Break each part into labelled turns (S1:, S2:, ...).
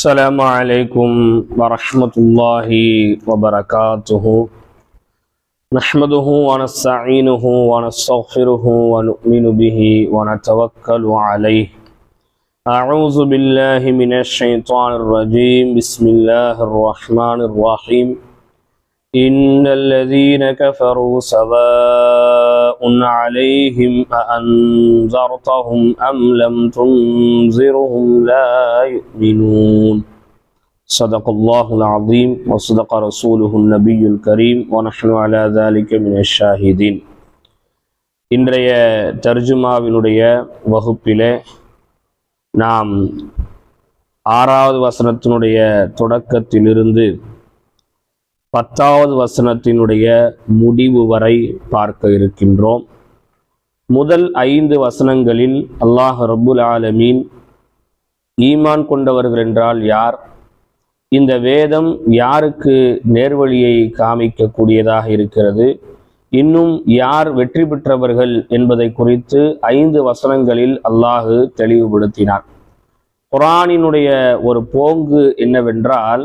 S1: السلام عليكم ورحمة الله وبركاته. نحمده ونستعينه ونستغفره ونؤمن به ونتوكل عليه. أعوذ بالله من الشيطان الرجيم. بسم الله الرحمن الرحيم. إن الذين كفروا سواء عليهم أأنذرتهم أم لم تنذرهم لا يؤمنون صدق الله العظيم وصدق رسوله النبي الكريم ونحن على ذلك من الشاهدين இன்றைய தர்ஜுமாவினுடைய வகுப்பிலே நாம் ஆறாவது வசனத்தினுடைய தொடக்கத்திலிருந்து பத்தாவது வசனத்தினுடைய முடிவு வரை பார்க்க இருக்கின்றோம். முதல் ஐந்து வசனங்களில் அல்லாஹ் ரபுல் ஆலமீன் ஈமான் கொண்டவர்கள் என்றால் யார்? இந்த வேதம் யாருக்கு நேர்வழியை காமிக்கக்கூடியதாக இருக்கிறது? இன்னும் யார் வெற்றி பெற்றவர்கள் என்பதை குறித்து ஐந்து வசனங்களில் அல்லாஹு தெளிவுபடுத்தினார். குரானினுடைய ஒரு போங்கு என்னவென்றால்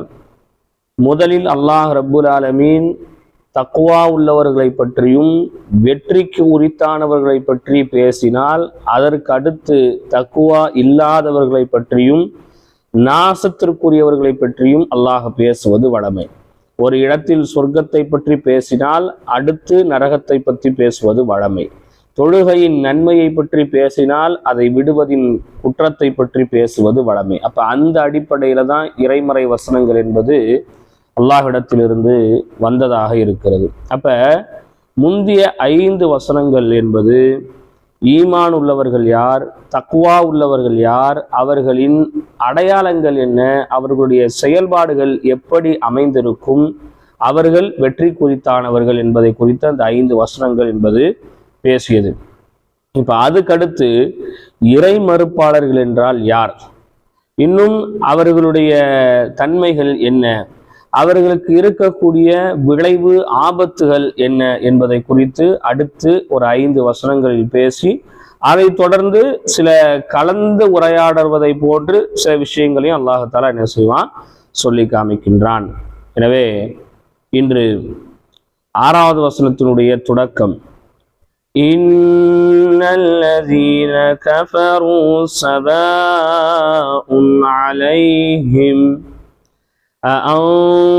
S1: முதலில் அல்லாஹ் ரப்புல் ஆலமீன் தக்குவா உள்ளவர்களை பற்றியும் வெற்றிக்கு உரித்தானவர்களை பற்றி பேசினால் அதற்கு அடுத்து தக்குவா இல்லாதவர்களை பற்றியும் நாசத்திற்குரியவர்களை பற்றியும் அல்லாஹ் பேசுவது வழமை ஒரு இடத்தில் சொர்க்கத்தை பற்றி பேசினால் அடுத்து நரகத்தை பற்றி பேசுவது வழமை தொழுகையின் நன்மையை பற்றி பேசினால் அதை விடுவதின் குற்றத்தை பற்றி பேசுவது வழமை அப்ப அந்த அடிப்படையில தான் இறைமறை வசனங்கள் என்பது அல்லாஹிடத்திலிருந்து வந்ததாக இருக்கிறது. அப்ப முந்திய ஐந்து வசனங்கள் என்பது ஈமான் உள்ளவர்கள் யார் தக்குவா உள்ளவர்கள் யார் அவர்களின் அடையாளங்கள் என்ன அவர்களுடைய செயல்பாடுகள் எப்படி அமைந்திருக்கும் அவர்கள் வெற்றி குறித்தானவர்கள் என்பதை குறித்த அந்த ஐந்து வசனங்கள் என்பது பேசியது. இப்போ அதுக்கடுத்து இறை மறுப்பாளர்கள் என்றால் யார்? இன்னும் அவர்களுடைய தன்மைகள் என்ன? அவர்களுக்கு இருக்கக்கூடிய விளைவு ஆபத்துகள் என்ன என்பதை குறித்து அடுத்து ஒரு ஐந்து வசனங்களில் பேசி அதை தொடர்ந்து சில கலந்து உரையாடுவதை போன்று சில விஷயங்களையும் அல்லாஹாலா என்ன செய்வான் சொல்லி காமிக்கின்றான் எனவே இன்று ஆறாவது வசனத்தினுடைய தொடக்கம் إن الذين كفروا سواء عليهم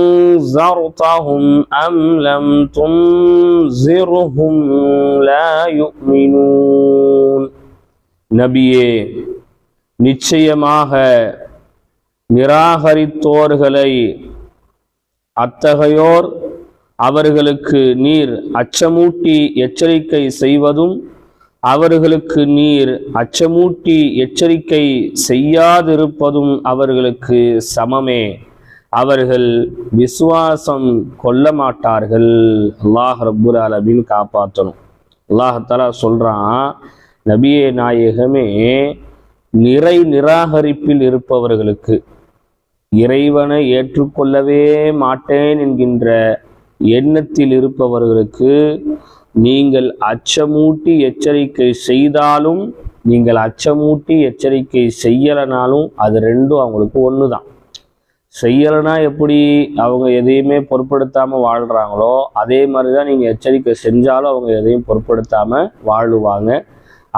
S1: أأنذرتهم أم لم تنذرهم لا يؤمنون நபியே நிச்சயமாக நிராகரித்தோர்களை அத்தகையோர் அவர்களுக்கு நீர் அச்சமூட்டி எச்சரிக்கை செய்வதும் அவர்களுக்கு நீர் அச்சமூட்டி எச்சரிக்கை செய்யாதிருப்பதும் அவர்களுக்கு சமமே அவர்கள் விசுவாசம் கொள்ள மாட்டார்கள் அல்லாஹ் ரப்புல் ஆலமீன் காப்பாற்றணும். அல்லாஹாலா சொல்கிறான் நபியே நாயகமே நிறை நிராகரிப்பில் இருப்பவர்களுக்கு இறைவனை ஏற்றுக்கொள்ளவே மாட்டேன் என்கின்ற எண்ணத்தில் இருப்பவர்களுக்கு நீங்கள் அச்சமூட்டி எச்சரிக்கை செய்தாலும் நீங்கள் அச்சமூட்டி எச்சரிக்கை செய்யலைனாலும் அது ரெண்டும் அவங்களுக்கு ஒன்று தான் செய்யலைன்னா எப்படி அவங்க எதையுமே பொருட்படுத்தாமல் வாழ்கிறாங்களோ அதே மாதிரி தான் நீங்கள் எச்சரிக்கை செஞ்சாலும் அவங்க எதையும் பொருட்படுத்தாமல் வாழுவாங்க.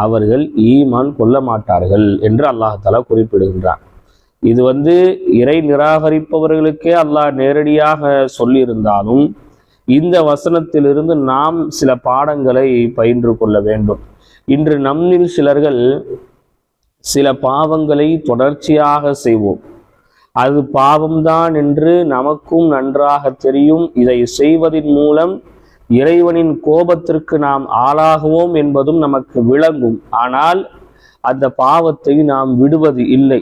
S1: அவர்கள் ஈமான் கொள்ள மாட்டார்கள் என்று அல்லாஹாலா குறிப்பிடுகின்றான். இது வந்து இறை நிராகரிப்பவர்களுக்கே அல்லாஹ் நேரடியாக சொல்லியிருந்தாலும் இந்த வசனத்திலிருந்து நாம் சில பாடங்களை பயின்று கொள்ள வேண்டும். இன்று நம்மில் சிலர்கள் சில பாவங்களை தொடர்ச்சியாக செய்வோம். அது பாவம்தான் என்று நமக்கும் நன்றாக தெரியும். இதை செய்வதன் மூலம் இறைவனின் கோபத்திற்கு நாம் ஆளாகுவோம் என்பதும் நமக்கு விளங்கும். ஆனால் அந்த பாவத்தை நாம் விடுவது இல்லை.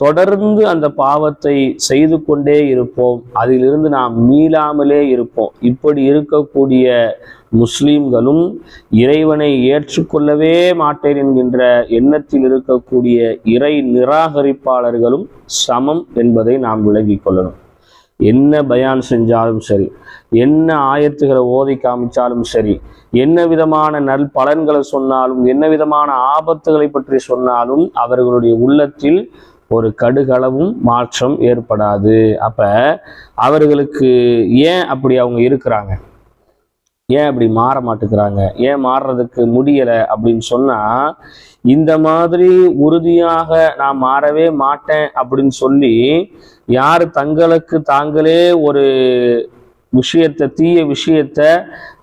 S1: தொடர்ந்து அந்த பாவத்தை செய்து கொண்டே இருப்போம். அதிலிருந்து நாம் மீளாமலே இருப்போம். இப்படி இருக்கக்கூடிய முஸ்லீம்களும் இறைவனை ஏற்றுக்கொள்ளவே மாட்டேன் என்கின்ற எண்ணத்தில் இருக்கக்கூடிய இறை நிராகரிப்பாளர்களும் சமம் என்பதை நாம் விளங்கிக் கொள்ளணும். என்ன பயான் செஞ்சாலும் சரி என்ன ஆயத்துகளை ஓதி காமிச்சாலும் சரி என்ன விதமான நல் பலன்களை சொன்னாலும் என்ன விதமான ஆபத்துகளை பற்றி சொன்னாலும் அவர்களுடைய உள்ளத்தில் ஒரு கடுகளவும் மாற்றம் ஏற்படாது. அப்போ அவர்களுக்கு ஏன் அப்படி அவங்க இருக்கிறாங்க? ஏன் அப்படி மாற மாட்டேங்கிறாங்க? ஏன் மாறுறதுக்கு முடியலை அப்படின்னு சொன்னால் இந்த மாதிரி உறுதியாக நான் மாறவே மாட்டேன் அப்படின்னு சொல்லி யார் தங்களுக்கு தாங்களே ஒரு விஷயத்தை தீய விஷயத்த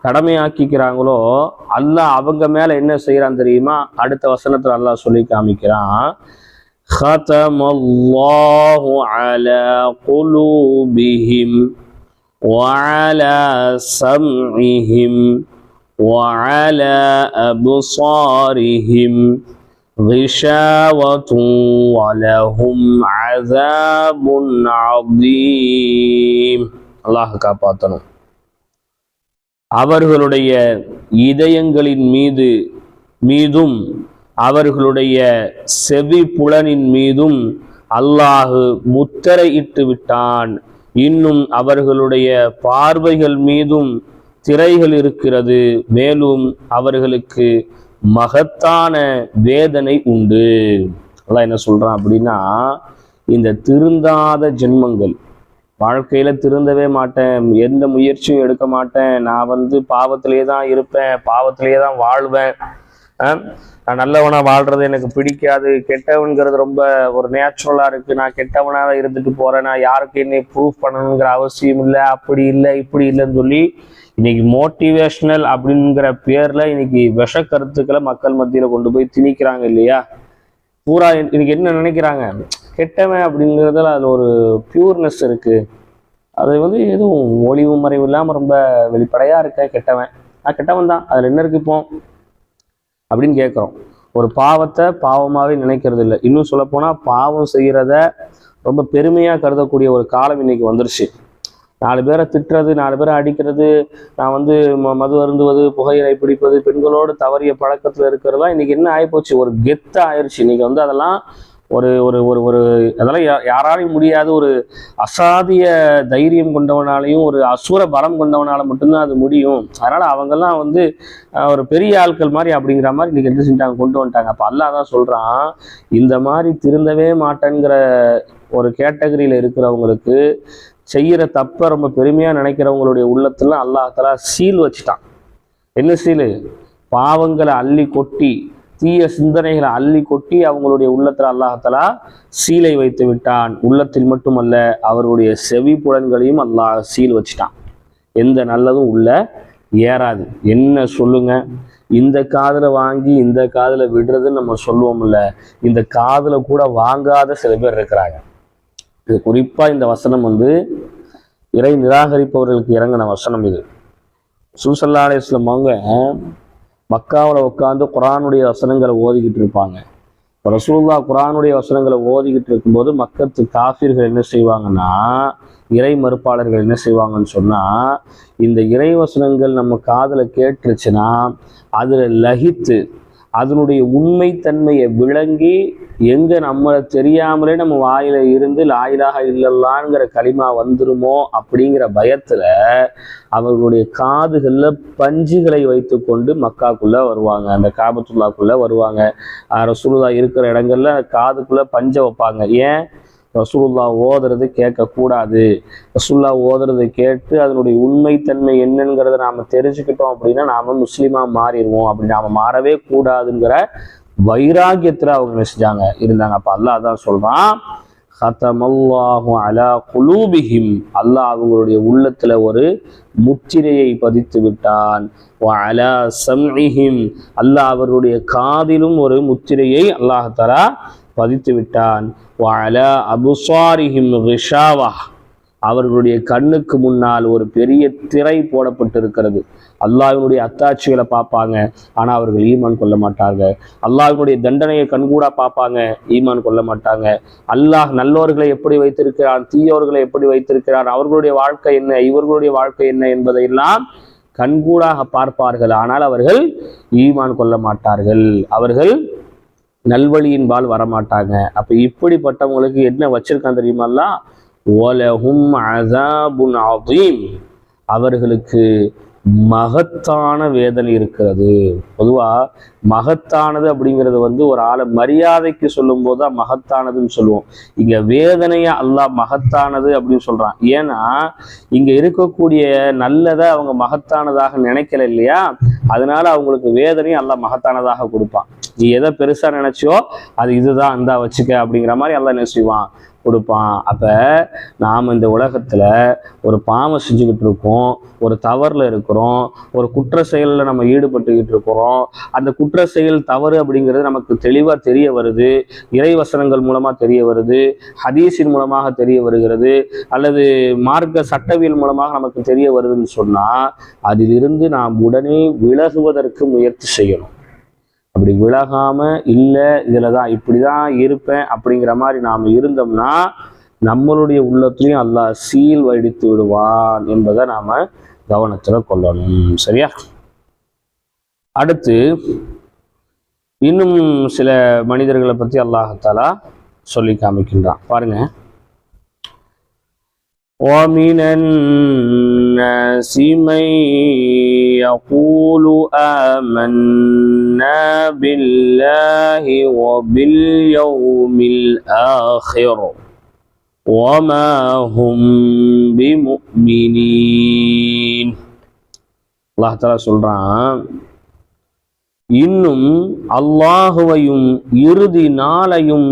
S1: கடமையாக்கிக்கிறாங்களோ அல்லாஹ் அவங்க மேலே என்ன செய்கிறான் தெரியுமா? அடுத்த வசனத்தில் அல்லாஹ் சொல்லி காமிக்கிறான். ختم الله على قلوبهم وعلى سمعهم وعلى أبصارهم غشاوة ولهم عذاب عظيم அல்லாஹ் காப்பாத்தணும் அவர்களுடைய இதயங்களின் மீது மீதும் அவர்களுடைய செவி புலனின் மீதும் அல்லாஹு முத்திரையிட்டு விட்டான். இன்னும் அவர்களுடைய பார்வைகள் மீதும் திரைகள் இருக்கிறது. மேலும் அவர்களுக்கு மகத்தான வேதனை உண்டு. அதான் என்ன சொல்றான் அப்படின்னா இந்த திருந்தாத ஜென்மங்கள் வாழ்க்கையில திருந்தவே மாட்டேன் எந்த முயற்சியும் எடுக்க மாட்டேன். நான் வந்து பாவத்திலே தான் இருப்பேன் பாவத்திலே தான் வாழ்வேன். நான் நல்லவனா வாழ்றது எனக்கு பிடிக்காது. கெட்டவன்கிறது ரொம்ப ஒரு நேச்சுரலா இருக்கு. நான் கெட்டவனாக இருந்துட்டு போறேன். நான் யாருக்கு என்னை ப்ரூஃப் பண்ணணுங்கிற அவசியம் இல்லை. அப்படி இல்லை இப்படி இல்லைன்னு சொல்லி இன்னைக்கு மோட்டிவேஷனல் அப்படிங்கிற பேர்ல இன்னைக்கு விஷ கருத்துக்களை மக்கள் மத்தியில கொண்டு போய் திணிக்கிறாங்க இல்லையா? பூரா இன்னைக்கு என்ன நினைக்கிறாங்க? கெட்டவன் அப்படிங்கிறதுல அது ஒரு பியூர்னஸ் இருக்கு. அது வந்து எதுவும் ஒளிவு மறைவு இல்லாம ரொம்ப வெளிப்படையா இருக்க கெட்டவன். நான் கெட்டவன் தான் அதுல என்ன இருக்கு இப்போ? அப்படின்னு கேட்குறோம். ஒரு பாவத்தை பாவமாவே நினைக்கிறது இல்லை. இன்னும் சொல்லப்போனால் பாவம் செய்கிறத ரொம்ப பெருமையா கருதக்கூடிய ஒரு காலம் இன்னைக்கு வந்துருச்சு. நாலு பேரை திட்டுறது நாலு பேரை அடிக்கிறது நான் வந்து ம- மது அருந்துவது புகையிலை பிடிப்பது பெண்களோடு தவறிய பழக்கத்துல இருக்கிறதா இன்னைக்கு என்ன ஆகிப்போச்சு ஒரு கெத்த ஆயிடுச்சு இன்னைக்கு வந்து அதெல்லாம் ஒரு ஒரு ஒரு ஒரு அதெல்லாம் யா- யாராலையும் முடியாத. ஒரு அசாதிய தைரியம் கொண்டவனாலையும் ஒரு அசுர பலம் கொண்டவனால மட்டும்தான் அது முடியும். அதனால அவங்கெல்லாம் வந்து ஒரு பெரிய ஆட்கள் மாதிரி அப்படிங்கிற மாதிரி இன்னைக்கு என்ன செஞ்சாங்க கொண்டு வந்துட்டாங்க. அப்போ அல்லா தான் சொல்றான் இந்த மாதிரி திருந்தவே மாட்டேங்கிற ஒரு கேட்டகரியில் இருக்கிறவங்களுக்கு செய்யற தப்பை ரொம்ப பெருமையா நினைக்கிறவங்களுடைய உள்ளத்துல அல்லாஹலா சீல் வச்சுட்டான். என்ன சீலு? பாவங்களை அள்ளி கொட்டி தீய சிந்தனைகளை அள்ளி கொட்டி அவங்களுடைய உள்ளத்துல அல்லாஹலா சீலை வைத்து விட்டான். உள்ளத்தில் மட்டுமல்ல அவருடைய செவி புலன்களையும் அல்லாஹ் சீல் வச்சுட்டான். எந்த நல்லதும் உள்ள ஏறாது. என்ன சொல்லுங்க? இந்த காதுல வாங்கி இந்த காதுல விடுறதுன்னு நம்ம சொல்லுவோம்ல இந்த காதுல கூட வாங்காத சில பேர் இருக்கிறாங்க. இது குறிப்பா இந்த வசனம் வந்து இறை நிராகரிப்பவர்களுக்கு இறங்கின வசனம் இது. சூசல்லா அலிஸ்லம் அவங்க மக்காவில் உட்காந்து குரானுடைய வசனங்களை ஓதிக்கிட்டு இருப்பாங்க. இப்போ ரசூல்லா குரானுடைய வசனங்களை ஓதிக்கிட்டு இருக்கும்போது மக்கத்து காஃபிர்கள் என்ன செய்வாங்கன்னா இறை மறுப்பாளர்கள் என்ன செய்வாங்கன்னு சொன்னால் இந்த இறை வசனங்கள் நம்ம காதில் கேட்டுருச்சுன்னா அதில் லகித்து அதனுடைய உண்மைத்தன்மையை விளங்கி எங்க நம்மளை தெரியாமலே நம்ம வாயில இருந்து லாயிலாக இல்லல்லாங்கிற களிமா வந்துருமோ அப்படிங்கிற பயத்துல அவர்களுடைய காதுகள்ல பஞ்சுகளை வைத்துக்கொண்டு மக்காக்குள்ள வருவாங்க. அந்த காபத்துல்லாக்குள்ள வருவாங்க. ரசூலுதா இருக்கிற இடங்கள்ல காதுக்குள்ள பஞ்ச வைப்பாங்க. ஏன்? ரசூலுல்லா ஓதுறது கேட்கக்கூடாது. ரசூல்லா ஓதுறதை கேட்டு அதனுடைய உண்மைத்தன்மை என்னங்கிறத நாம் தெரிஞ்சுக்கிட்டோம் அப்படின்னா நாம முஸ்லீமா மாறிடுவோம். அப்படி நாம மாறவே கூடாதுங்கிற வைராகியத்தில் அவங்க என்ன செஞ்சாங்க? இருந்தாங்க. அப்போ அல்லாஹ் தான் சொல்றான் ஹத்தமல்லாஹு அலா குலூபிஹிம். அல்லாஹ் அவங்களுடைய உள்ளத்துல ஒரு முத்திரையை பதித்து விட்டான். அலா சம்இஹிம். அல்லாஹ் அவருடைய காதிலும் ஒரு முத்திரையை அல்லாஹ் தரா பதித்து விட்டான் அலா அபுசாரிஹிம் ரிஷாவா அவர்களுடைய கண்ணுக்கு முன்னால் ஒரு பெரிய திரை போடப்பட்டிருக்கிறது. அல்லாவினுடைய அத்தாட்சிகளை பார்ப்பாங்க ஆனால் அவர்கள் ஈமான் கொள்ள மாட்டாங்க. அல்லாவினுடைய தண்டனையை கண்கூடா பார்ப்பாங்க ஈமான் கொள்ள மாட்டாங்க. அல்லாஹ் நல்லோர்களை எப்படி வைத்திருக்கிறான் தீயோர்களை எப்படி வைத்திருக்கிறான் அவர்களுடைய வாழ்க்கை என்ன இவர்களுடைய வாழ்க்கை என்ன என்பதையெல்லாம் கண்கூடாக பார்ப்பார்கள். ஆனால் அவர்கள் ஈமான் கொள்ள மாட்டார்கள். அவர்கள் நல்வழியின் பால் வரமாட்டாங்க. அப்ப இப்படிப்பட்டவங்களுக்கு என்ன வச்சிருக்கான் தெரியுமாலாம் ஒலஹும் அசாபுன் அதீம் அவர்களுக்கு மகத்தான வேதனை இருக்கிறது. பொதுவா மகத்தானது அப்படிங்கிறது வந்து ஒரு ஆளை மரியாதைக்கு சொல்லும் போது தான் மகத்தானதுன்னு சொல்லுவோம். இங்க வேதனைய அல்லாஹ் மகத்தானது அப்படின்னு சொல்றான். ஏன்னா இங்க இருக்கக்கூடிய நல்லதை அவங்க மகத்தானதாக நினைக்கல இல்லையா? அதனால அவங்களுக்கு வேதனையும் அல்லாஹ் மகத்தானதாக கொடுப்பான். நீ எதை பெருசா நினைச்சியோ அது இதுதான் இந்தா வச்சுக்க அப்படிங்கிற மாதிரி எல்லாம் என்ன செய்வான்? கொடுப்பான். அப்ப நாம் இந்த உலகத்துல ஒரு பாவம் செஞ்சுக்கிட்டு இருக்கோம் ஒரு தவறுல இருக்கிறோம் ஒரு குற்ற செயலில் நம்ம ஈடுபட்டுக்கிட்டு இருக்கிறோம். அந்த குற்ற செயல் தவறு அப்படிங்கிறது நமக்கு தெளிவாக தெரிய வருது. இறைவசனங்கள் மூலமாக தெரிய வருது. ஹதீஸின் மூலமாக தெரிய வருகிறது. அல்லது மார்க்க சட்டவியல் மூலமாக நமக்கு தெரிய வருதுன்னு சொன்னால் அதிலிருந்து நாம் உடனே விலகுவதற்கு முயற்சி செய்யணும். அப்படி விலகாம இல்லை இதுல தான் இப்படிதான் இருப்பேன் அப்படிங்கிற மாதிரி நாம் இருந்தோம்னா நம்மளுடைய உள்ளத்திலையும் அல்லாஹ் சீல் வடித்து விடுவான் என்பதை நாம கவனத்துல கொள்ளணும் சரியா அடுத்து இன்னும் சில மனிதர்களை பத்தி அல்லாஹாலா சொல்லி காமிக்கின்றான் பாருங்க ومن الناس من يقول آمنا بالله وباليوم الآخر وما هم بمؤمنين அல்லாஹ் தஆலா சொல்றான் இன்னும் அல்லாஹுவையும் இறுதி நாளையும்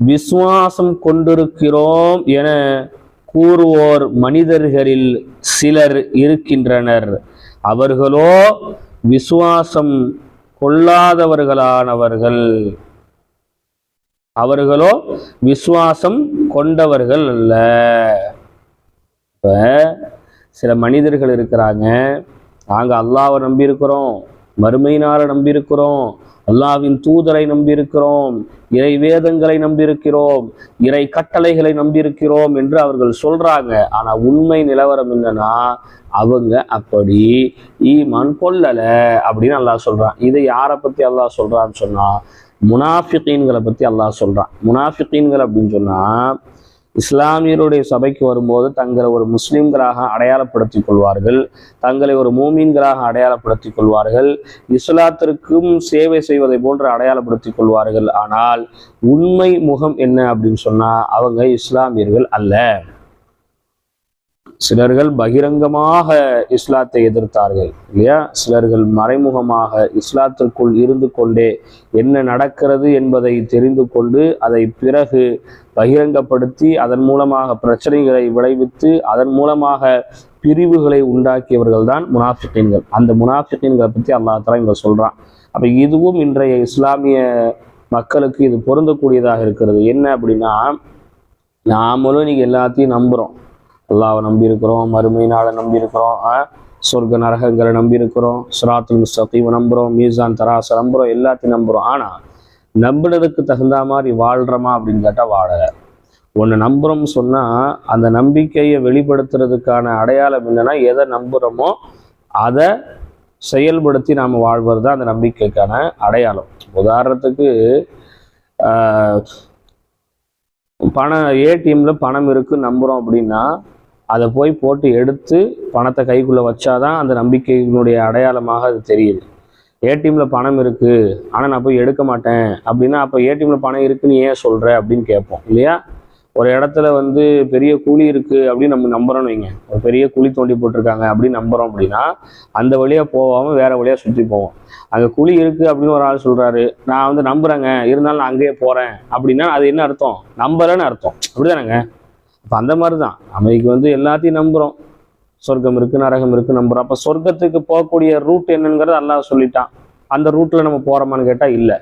S1: விசுவாசம் கொண்டிருக்கிறோம் என கூறுவோர் மனிதர்களில் சிலர் இருக்கின்றனர் அவர்களோ விசுவாசம் கொள்ளாதவர்களானவர்கள். அவர்களோ விசுவாசம் கொண்டவர்கள் அல்ல. இப்போ சில மனிதர்கள் இருக்கிறாங்க. நாங்கள் அல்லாவை நம்பி இருக்கிறோம் நம்பியிருக்கிறோம். நம்பி இருக்கிறோம் அல்லாவின் தூதரை நம்பியிருக்கிறோம் இறை வேதங்களை நம்பியிருக்கிறோம் இறை கட்டளைகளை நம்பியிருக்கிறோம் என்று அவர்கள் சொல்றாங்க. ஆனா உண்மை நிலவரம் என்னன்னா அவங்க அப்படி ஈமான் கொல்லல அப்படின்னு அல்லாஹ் சொல்றான். இதை யாரை பத்தி அல்லாஹ் சொல்றான்னு சொன்னா முனாஃபிகீன்களை பத்தி அல்லாஹ் சொல்றான். முனாஃபிகீன்கள் அப்படின்னு சொன்னா இஸ்லாமியருடைய சபைக்கு வரும்போது தங்களை ஒரு முஸ்லிம்களாக அடையாளப்படுத்திக் கொள்வார்கள். தங்களை ஒரு மூமீன்களாக அடையாளப்படுத்திக் கொள்வார்கள். இஸ்லாத்திற்கும் சேவை செய்வதை போன்று அடையாளப்படுத்திக் கொள்வார்கள். ஆனால் உண்மை முகம் என்ன அப்படின்னு சொன்னா அவங்க இஸ்லாமியர்கள் அல்ல. சிலர்கள் பகிரங்கமாக இஸ்லாத்தை எதிர்த்தார்கள் இல்லையா? சிலர்கள் மறைமுகமாக இஸ்லாத்திற்குள் இருந்து கொண்டே என்ன நடக்கிறது என்பதை தெரிந்து கொண்டு அதை பிறகு பகிரங்கப்படுத்தி அதன் மூலமாக பிரச்சனைகளை விளைவித்து அதன் மூலமாக பிரிவுகளை உண்டாக்கியவர்கள் தான் முனாஃபிகீன்கள் அந்த முனாஃபிகீன்களை பற்றி அல்லாஹ் இங்கே சொல்கிறான் சொல்றான். அப்ப இதுவும் இன்றைய இஸ்லாமிய மக்களுக்கு இது பொருந்தக்கூடியதாக இருக்கிறது. என்ன அப்படின்னா நாமளும் இன்னைக்கு எல்லாத்தையும் நம்புறோம். அல்லாவை நம்பியிருக்கிறோம் மறுமை நாளை நம்பியிருக்கிறோம் சொர்க்க நரகங்களை நம்பியிருக்கிறோம் சுராத்துல் முஸ்தகீவை நம்புறோம் மீசான் தராச நம்புகிறோம் எல்லாத்தையும் நம்புகிறோம் ஆனால் நம்பினதுக்கு தகுந்த மாதிரி வாழ்கிறோமா அப்படின்னு கேட்டால் வாழலை. ஒன்று நம்புறோம்னு சொன்னால் அந்த நம்பிக்கையை வெளிப்படுத்துறதுக்கான அடையாளம் என்னன்னா எதை நம்புகிறோமோ அதை செயல்படுத்தி நாம் வாழ்வது தான் அந்த நம்பிக்கைக்கான அடையாளம். உதாரணத்துக்கு பணம் ஏடிஎம்ல பணம் இருக்கு நம்புகிறோம் அப்படின்னா அதை போய் போட்டு எடுத்து பணத்தை கைக்குள்ளே வச்சாதான் அந்த நம்பிக்கையினுடைய அடையாளமாக அது தெரியுது. ஏடிஎம்ல பணம் இருக்கு. ஆனால் நான் போய் எடுக்க மாட்டேன். அப்படின்னா அப்போ ஏடிஎம்ல பணம் இருக்குன்னு ஏன் சொல்ற அப்படின்னு கேட்போம். இல்லையா? ஒரு இடத்துல வந்து பெரிய குழி இருக்கு அப்படின்னு நம்ம நம்புறோம்னு வைங்க. ஒரு பெரிய குழி தோண்டி போட்டிருக்காங்க அப்படின்னு நம்புறோம் அப்படின்னா அந்த வழியா போகாம வேற வழியா சுற்றி போவோம். அங்கே குழி இருக்கு அப்படின்னு ஒரு ஆள் சொல்றாரு. நான் வந்து நம்புறேங்க. இருந்தாலும் நான் அங்கேயே போறேன். அப்படின்னா அது என்ன அர்த்தம்? நம்புறேன்னு அர்த்தம். அப்படிதானேங்க? இப்போ அந்த மாதிரி தான் அமைக்கு வந்து எல்லாத்தையும் நம்புகிறோம் சொர்க்கம் இருக்கு நரகம் இருக்கு நம்புறோம். அப்போ சொர்க்கத்துக்கு போகக்கூடிய ரூட் என்னங்கிறது அல்லாஹ் சொல்லிட்டான். அந்த ரூட்டில் நம்ம போகிறோமான்னு கேட்டால் இல்லை.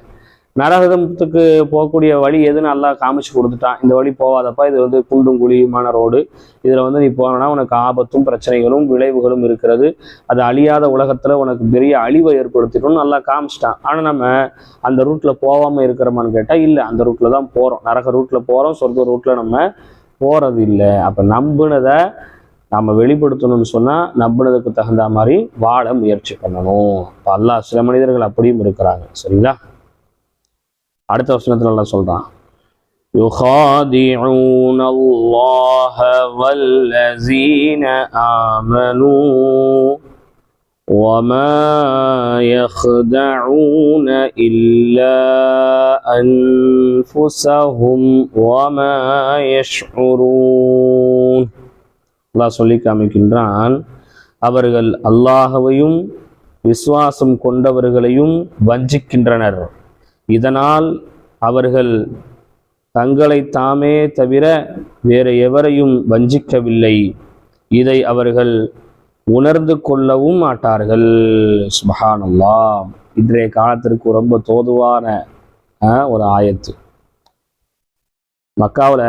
S1: நரகத்துக்கு போகக்கூடிய வழி எதுன்னு அல்லாஹ் காமிச்சு கொடுத்துட்டான். இந்த வழி போகாதப்பா இது வந்து குண்டும் குழியுமான ரோடு. இதில் வந்து நீ போனா உனக்கு ஆபத்தும் பிரச்சனைகளும் விளைவுகளும் இருக்கிறது. அது அழியாத உலகத்தில் உனக்கு பெரிய அழிவை ஏற்படுத்திடும்னு நல்லா காமிச்சிட்டான். ஆனால் நம்ம அந்த ரூட்டில் போகாமல் இருக்கிறோமான்னு கேட்டால் இல்லை. அந்த ரூட்டில் தான் போகிறோம் நரக ரூட்டில் போகிறோம் சொர்க்க ரூட்டில் நம்ம போறது இல்லை அப்ப நம்புனதை நம்ம வெளிப்படுத்தணும்னு சொன்னா நம்பினதுக்கு தகுந்த மாதிரி வாழ முயற்சி பண்ணணும் இப்ப அல்லாஹ் சில மனிதர்கள் அப்படியும் இருக்கிறாங்க சரிங்களா அடுத்த வசனத்துல நல்லா சொல்றான் يخادعون الله والذين آمنوا وما يخدعون إلا أنفسهم وما يشعرون அல்லாஹ் சொல்லி காமிக்கின்றான் அவர்கள் அல்லாஹவையும் விசுவாசம் கொண்டவர்களையும் வஞ்சிக்கின்றனர் இதனால் அவர்கள் தங்களை தாமே தவிர வேறு எவரையும் வஞ்சிக்கவில்லை இதை அவர்கள் உணர்ந்து கொள்ளவும் மாட்டார்கள். சுபஹானல்லா இன்றைய காலத்திற்கு ரொம்ப தோதுவான ஒரு ஆயத்து. மக்காவில்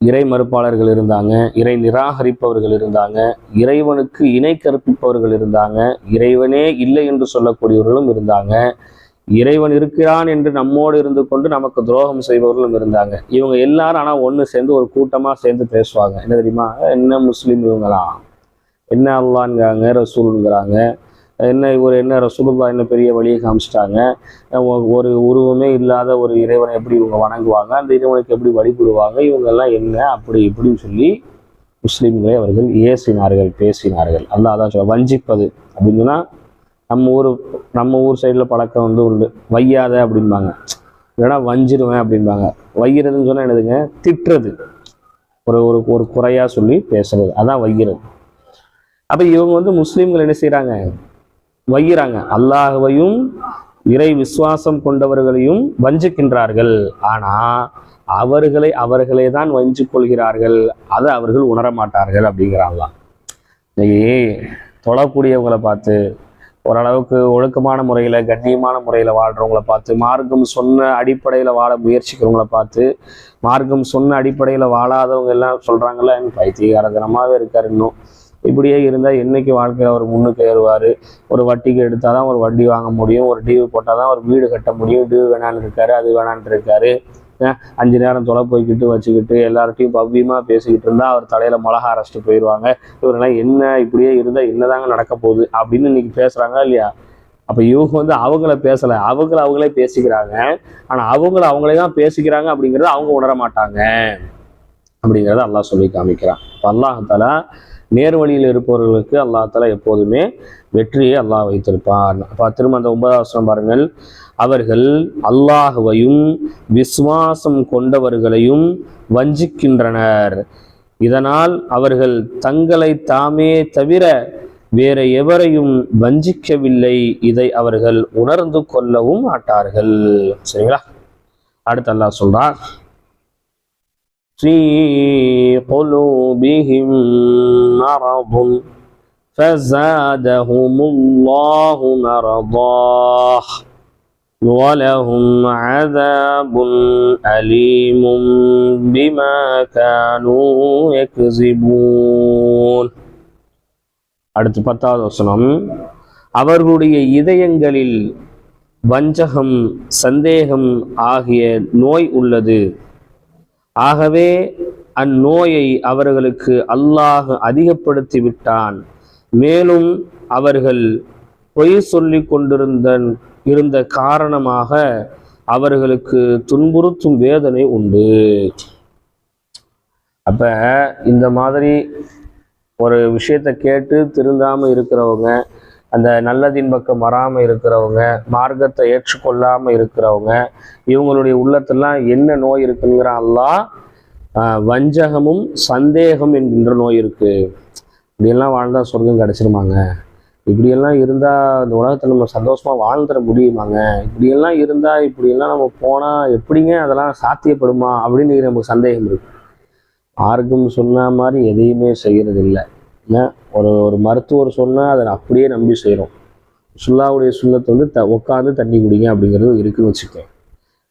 S1: இறை மறுப்பாளர்கள் இருந்தாங்க இறை நிராகரிப்பவர்கள் இருந்தாங்க இறைவனுக்கு இணை கற்பிப்பவர்கள் இருந்தாங்க இறைவனே இல்லை என்று சொல்லக்கூடியவர்களும் இருந்தாங்க இறைவன் இருக்கிறான் என்று நம்மோடு இருந்து கொண்டு நமக்கு துரோகம் செய்பவர்களும் இருந்தாங்க. இவங்க எல்லாரும் ஆனால் ஒன்று சேர்ந்து ஒரு கூட்டமாக சேர்ந்து பேசுவாங்க. என்ன தெரியுமா? என்ன முஸ்லீம் இவங்களாம் என்ன அல்லான்ங்கிறாங்க ரசூலுங்கிறாங்க. என்ன இவர் என்ன ரசூலுல்லா என்ன பெரிய வழியை காமிச்சிட்டாங்க. ஒ- ஒரு உருவமே இல்லாத ஒரு இறைவனை எப்படி இவங்க வணங்குவாங்க? அந்த இறைவனுக்கு எப்படி வழிபடுவாங்க? இவங்கெல்லாம் என்ன அப்படி இப்படின்னு சொல்லி முஸ்லீம்களை அவர்கள் ஏசினார்கள் பேசினார்கள். அல்லாஹ் அதான் சொல்ல வஞ்சிப்பது அப்படின்னு நம்ம ஊர் நம்ம ஊர் சைடில் பழக்கம் வந்து உண்டு. வையாத அப்படிம்பாங்க. இல்லைன்னா வஞ்சிருவேன் அப்படிம்பாங்க. வைகிறதுன்னு சொன்னால் என்னதுங்க? திட்டுறது. ஒரு ஒரு ஒரு குறையாக சொல்லி பேசுறது. அதான் வைகிறது அப்போ இவங்க வந்து முஸ்லீம்கள் என்ன செய்கிறாங்க வையிறாங்க. அல்லாஹுவையும் இறை விசுவாசம் கொண்டவர்களையும் வஞ்சிக்கின்றார்கள். ஆனா அவர்களை அவர்களே தான் வஞ்சிக் கொள்கிறார்கள். அதை அவர்கள் உணர மாட்டார்கள் அப்படிங்கிறாங்களாம் இன்னைக்கு தொழக்கூடியவங்களை பார்த்து ஓரளவுக்கு ஒழுக்கமான முறையில் கண்ணியமான முறையில் வாழ்கிறவங்கள பார்த்து மார்க்கம் சொன்ன அடிப்படையில் வாழ முயற்சிக்கிறவங்கள பார்த்து மார்க்கம் சொன்ன அடிப்படையில் வாழாதவங்க எல்லாம் சொல்கிறாங்கல்ல பைத்தியகாரத்தனமாகவே இருக்கார் இன்னும். இப்படியே இருந்தால் என்னைக்கு வாழ்க்கையில் அவர் முன்னுக்கு ஏறுவார்? ஒரு வட்டிக்கு எடுத்தால் தான் ஒரு வட்டி வாங்க முடியும். ஒரு டியூ போட்டால் தான் ஒரு வீடு கட்ட முடியும். டியூ வேணான்னு இருக்காரு அது வேணான்ட்டு இருக்காரு. அஞ்சு நேரம் தொலை போய்கிட்டு வச்சுக்கிட்டு எல்லார்ட்டையும் பவ்யமாக பேசிக்கிட்டு இருந்தால் அவர் தலையில் மிளகா அரைச்சிட்டு போயிடுவாங்க இவரெல்லாம் என்ன இப்படியே இருந்தால் என்னதாங்க நடக்க போகுது அப்படின்னு இன்னைக்கு பேசுகிறாங்க இல்லையா? அப்போ இவங்க வந்து அவங்கள பேசலை. அவங்கள அவங்களே பேசிக்கிறாங்க. ஆனால் அவங்கள அவங்களே தான் பேசிக்கிறாங்க அப்படிங்கிறத அவங்க உணர மாட்டாங்க அப்படிங்கிறத அல்லாஹ் சொல்லி காமிக்கிறான். இப்போ அல்லாஹால நேர் வழியில் இருப்பவர்களுக்கு அல்லாஹால எப்போதுமே வெற்றியை அல்லாஹ் வைத்திருப்பான் அப்போ திரும்ப அந்த ஒன்பதாவது வசனம் பாருங்கள். அவர்கள் அல்லாஹுவையும் விசுவாசம் கொண்டவர்களையும் வஞ்சிக்கின்றனர். இதனால் அவர்கள் தங்களை தாமே தவிர வேற எவரையும் வஞ்சிக்கவில்லை. இதை அவர்கள் உணர்ந்து கொள்ளவும் மாட்டார்கள். சரிங்களா? அடுத்து அல்லாஹ் சொல்றான் في قلوبهم مرض فزادهم الله مرضا ولهم عذاب أليم بما كانوا يكذبون அடுத்து பத்தாவது வசனம் அவர்களுடைய இதயங்களில் வஞ்சகம் சந்தேகம் ஆகிய நோய் உள்ளது ஆகவே அந்நோயை அவர்களுக்கு அல்லாஹ் அதிகப்படுத்தி விட்டான் மேலும் அவர்கள் பொய் சொல்லி கொண்டிருந்த இருந்த காரணமாக அவர்களுக்கு துன்புறுத்தும் வேதனை உண்டு. அப்ப இந்த மாதிரி ஒரு விஷயத்தை கேட்டு திருந்தாம இருக்கிறவங்க அந்த நல்லதின் பக்கம் வராமல் இருக்கிறவங்க மார்க்கத்தை ஏற்றுக்கொள்ளாமல் இருக்கிறவங்க இவங்களுடைய உள்ளத்தெல்லாம் என்ன நோய் இருக்குங்கிற வஞ்சகமும் சந்தேகம் என்கின்ற நோய் இருக்குது இப்படியெல்லாம் வாழ்ந்தால் சொர்க்கம் கிடச்சிருமாங்க. இப்படியெல்லாம் இருந்தால் இந்த உலகத்தை நம்ம சந்தோஷமாக வாழ்ந்துட முடியுமாங்க? இப்படியெல்லாம் இருந்தால் இப்படியெல்லாம் நம்ம போனால் எப்படிங்க அதெல்லாம் சாத்தியப்படுமா? அப்படின்னு நமக்கு சந்தேகம் இருக்கு. யாருக்கும் சொன்ன மாதிரி எதையுமே செய்கிறதில்லை ஒரு ஒரு மருத்துவர் சொன்னால் அதை அப்படியே நம்பி செய்கிறோம் சுல்லாவுடைய சுண்ணத்தை வந்து த உட்காந்து தண்ணி குடிங்க அப்படிங்கிறது இருக்குன்னு வச்சுக்கோங்க.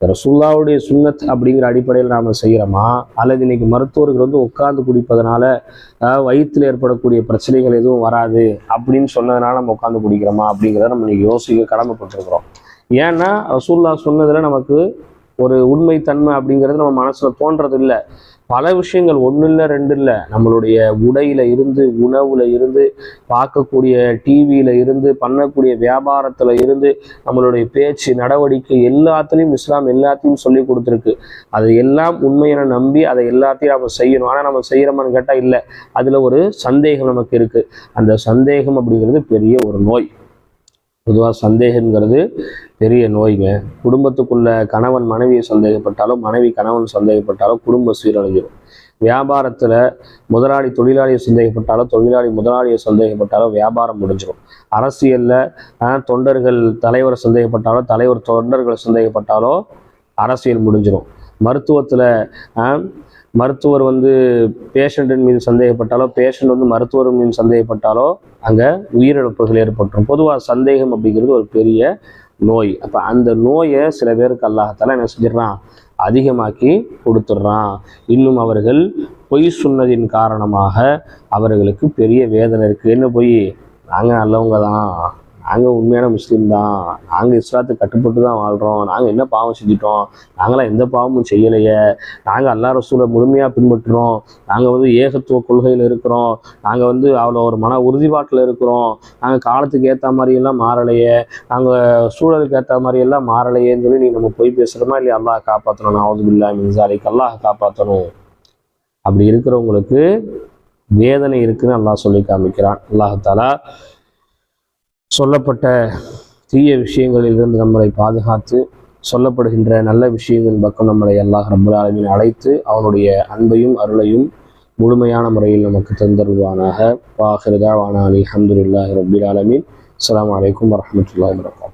S1: ரசுல்லாவுடைய சுண்ணத் அப்படிங்கிற அடிப்படையில் நாம் செய்கிறோமா அல்லது இன்னைக்கு மருத்துவர்கள் வந்து உட்கார்ந்து குடிப்பதனால வயிற்றில் ஏற்படக்கூடிய பிரச்சனைகள் எதுவும் வராது அப்படின்னு சொன்னதுனால நம்ம உட்காந்து குடிக்கிறோமா அப்படிங்கிறத நம்ம இன்னைக்கு யோசிக்க கடமைப்பட்டிருக்கிறோம். ஏன்னா ரசூல்லா சொன்னதில் நமக்கு ஒரு உண்மை தன்மை அப்படிங்கிறது நம்ம மனசில் தோன்றது இல்லை பல விஷயங்கள் ஒன்றும் இல்லை ரெண்டு இல்லை நம்மளுடைய உடையில இருந்து உணவுல இருந்து பார்க்கக்கூடிய டிவியில இருந்து பண்ணக்கூடிய வியாபாரத்துல இருந்து நம்மளுடைய பேச்சு நடவடிக்கை எல்லாத்துலேயும் இஸ்லாம் எல்லாத்தையும் சொல்லி கொடுத்துருக்கு. அது எல்லாம் உண்மையான நம்பி அதை எல்லாத்தையும் நம்ம செய்யணும். ஆனால் நம்ம செய்கிறோமான்னு கேட்டால் இல்லை. அதில் ஒரு சந்தேகம் நமக்கு இருக்குது அந்த சந்தேகம் அப்படிங்கிறது பெரிய ஒரு நோய். பொதுவாக சந்தேகங்கிறது பெரிய நோய்ங்க. குடும்பத்துக்குள்ள கணவன் மனைவியை சந்தேகப்பட்டாலும் மனைவி கணவன் சந்தேகப்பட்டாலும் குடும்பம் சீரழிஞ்சிடும் வியாபாரத்தில் முதலாளி தொழிலாளியை சந்தேகப்பட்டாலும் தொழிலாளி முதலாளியை சந்தேகப்பட்டாலும் வியாபாரம் முடிஞ்சிடும் அரசியலில் தொண்டர்கள் தலைவரை சந்தேகப்பட்டாலும் தலைவர் தொண்டர்களை சந்தேகப்பட்டாலோ அரசியல் முடிஞ்சிடும் மருத்துவத்தில் மருத்துவர் வந்து பேஷண்ட்டின் மீது சந்தேகப்பட்டாலோ பேஷண்ட் வந்து மருத்துவர் மீது சந்தேகப்பட்டாலோ அங்கே உயிரிழப்புகள் ஏற்பட்டுரும். பொதுவாக சந்தேகம் அப்படிங்கிறது ஒரு பெரிய நோய். அப்போ அந்த நோயை சில பேருக்கு அல்லாஹத்தால என்ன செஞ்சிடறான்? அதிகமாக்கி கொடுத்துட்றான். இன்னும் அவர்கள் பொய் சொன்னதின் காரணமாக அவர்களுக்கு பெரிய வேதனை இருக்குது என்ன பொய்? நாங்கள் நல்லவங்க தான் நாங்கள் உண்மையான முஸ்லீம் தான். நாங்கள் இஸ்லாத்துக்கு கட்டுப்பட்டு தான் வாழ்கிறோம் நாங்கள் என்ன பாவம் செஞ்சிட்டோம்? நாங்களாம் எந்த பாவமும் செய்யலையே. நாங்கள் அல்லா ரசூலை முழுமையாக பின்பற்றுறோம். நாங்கள் வந்து ஏகத்துவ கொள்கையில் இருக்கிறோம். நாங்கள் வந்து அவ்வளோ ஒரு மன உறுதிப்பாட்டில் இருக்கிறோம். நாங்கள் காலத்துக்கு ஏற்ற மாதிரியெல்லாம் மாறலையே. நாங்கள் சூழலுக்கு ஏற்ற மாதிரியெல்லாம் மாறலையேன்னு சொல்லி நீ நம்ம போய் பேசுகிறோமா இல்லையா? அல்லாஹ் காப்பாற்றணும் நாவது பில்லா மின்சாரிக்கு அல்லாஹ் காப்பாற்றணும் அப்படி இருக்கிறவங்களுக்கு வேதனை இருக்குன்னு அல்லாஹ் சொல்லி காமிக்கிறான். அல்லாஹாலா சொல்லப்பட்ட தீய விஷயங்களிலிருந்து நம்மளை பாதுகாத்து சொல்லப்படுகின்ற நல்ல விஷயங்கள் பக்கம் நம்மளை அல்லாஹ் ரபுல் ஆலமீன் அழைத்து அவனுடைய அன்பையும் அருளையும் முழுமையான முறையில் நமக்கு தந்தருவானாக. வாஹிருதா வானாலி அலி அஹமதுல்லாஹி ரபுல் ஆலமின். அலாம் வலைக்கம் வரமத்துல வரகம்